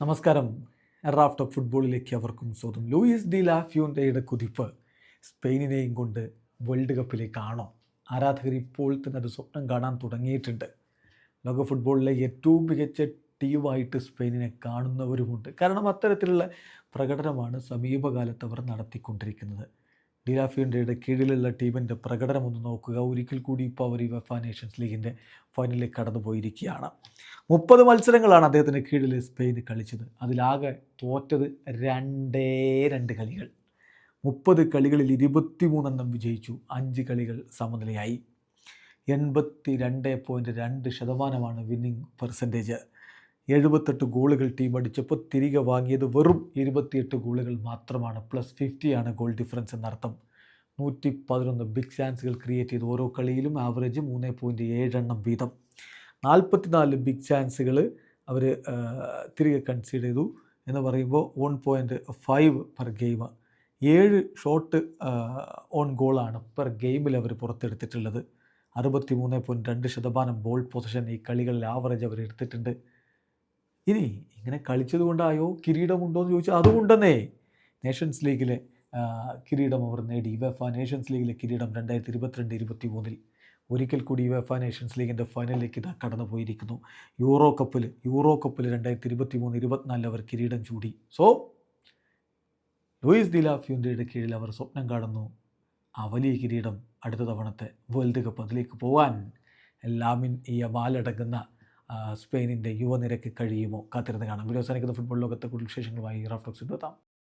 നമസ്കാരം. റാഫ്റ്റ് ഫുട്ബോളിലേക്ക് അവർക്കും സ്വാഗതം ലൂയിസ് ഡി ലാഫ്യൂണ്ടയുടെ കുതിപ്പ് സ്പെയിനിനെയും കൊണ്ട് വേൾഡ് കപ്പിലേക്കാണോ? ആരാധകർ ഇപ്പോൾ തന്നെ അത് സ്വപ്നം കാണാൻ തുടങ്ങിയിട്ടുണ്ട്. ലോക ഫുട്ബോളിലെ ഏറ്റവും മികച്ച ടീമായിട്ട് സ്പെയിനിനെ കാണുന്നവരുമുണ്ട്. കാരണം അത്തരത്തിലുള്ള പ്രകടനമാണ് സമീപകാലത്ത് അവർ നടത്തിക്കൊണ്ടിരിക്കുന്നത്. ഡിലാഫിയന്റെ കീഴിലുള്ള ടീമിന്റെ പ്രകടനം ഒന്ന് നോക്കുക. ഒരിക്കൽ കൂടി ഇപ്പോൾ അവർ വെഫ നേഷൻസ് ലീഗിന്റെ ഫൈനലിലേക്ക് കടന്നുപോയിരിക്കുകയാണ്. മുപ്പത് മത്സരങ്ങളാണ് അദ്ദേഹത്തിന്റെ കീഴിൽ സ്പെയിൻ കളിച്ചത്. അതിലാകെ തോറ്റത് രണ്ടേ രണ്ട് കളികൾ. മുപ്പത് കളികളിൽ ഇരുപത്തിമൂന്നെണ്ണം വിജയിച്ചു. അഞ്ച് കളികൾ സമനിലയായി. എൺപത്തി രണ്ട് പോയിന്റ് രണ്ട് ശതമാനമാണ് വിന്നിംഗ് പെർസെന്റേജ്. എഴുപത്തെട്ട് ഗോളുകൾ ടീം അടിച്ചപ്പോൾ തിരികെ വാങ്ങിയത് വെറും ഇരുപത്തിയെട്ട് ഗോളുകൾ മാത്രമാണ്. പ്ലസ് ഫിഫ്റ്റിയാണ് ഗോൾ ഡിഫറൻസ് എന്നർത്ഥം. നൂറ്റി പതിനൊന്ന് ബിഗ് ചാൻസുകൾ ക്രിയേറ്റ് ചെയ്ത് ഓരോ കളിയിലും ആവറേജ് മൂന്ന് പോയിന്റ് ഏഴെണ്ണം വീതം. നാൽപ്പത്തിനാല് ബിഗ് ചാൻസുകൾ അവർ തിരികെ കൺസിഡർ ചെയ്തു എന്ന് പറയുമ്പോൾ one point five per game ഏഴ് ഷോട്ട് ഓൺ ഗോളാണ് പെർ ഗെയിമിൽ അവർ പുറത്തെടുത്തിട്ടുള്ളത്. അറുപത്തി മൂന്ന് പോയിന്റ് രണ്ട് ശതമാനം ബോൾ പൊസിഷൻ ഈ കളികളിൽ ആവറേജ് അവർ എടുത്തിട്ടുണ്ട്. ഇനി ഇങ്ങനെ കളിച്ചത് കൊണ്ടായോ? കിരീടമുണ്ടോ എന്ന് ചോദിച്ചാൽ അതുകൊണ്ടെന്നേ നേഷൻസ് ലീഗിലെ കിരീടം അവർ നേടി. വെഫ നേഷൻസ് ലീഗിലെ കിരീടം രണ്ടായിരത്തി ഇരുപത്തിരണ്ട് ഇരുപത്തി മൂന്നിൽ ഒരിക്കൽ കൂടി വെഫ നേഷൻസ് ലീഗിന്റെ ഫൈനലിലേക്ക് ഇതാ കടന്നു പോയിരിക്കുന്നു. യൂറോ കപ്പിൽ യൂറോ കപ്പിൽ രണ്ടായിരത്തി ഇരുപത്തി മൂന്ന് ഇരുപത്തിനാലിൽ അവർ കിരീടം ചൂടി. സോ ലൂയിസ് ദിലാഫ്യൂന്റെ കീഴിൽ അവർ സ്വപ്നം കാണുന്നു. ആ വലിയ കിരീടം അടുത്ത തവണത്തെ വേൾഡ് കപ്പ് അതിലേക്ക് പോകാൻ ലാമിൻ ഈ അമാലടങ്ങുന്ന സ്പെയിനിന്റെ യുവനിരക്ക് കഴിയുമോ? കാത്തിരുന്ന് കാണാം. വീഡിയോ ഫുട്ബോൾ ലോകത്തെ കൂടുതൽ വിശേഷങ്ങളുമായി റാഫ്റ്റോക്സ് എത്താം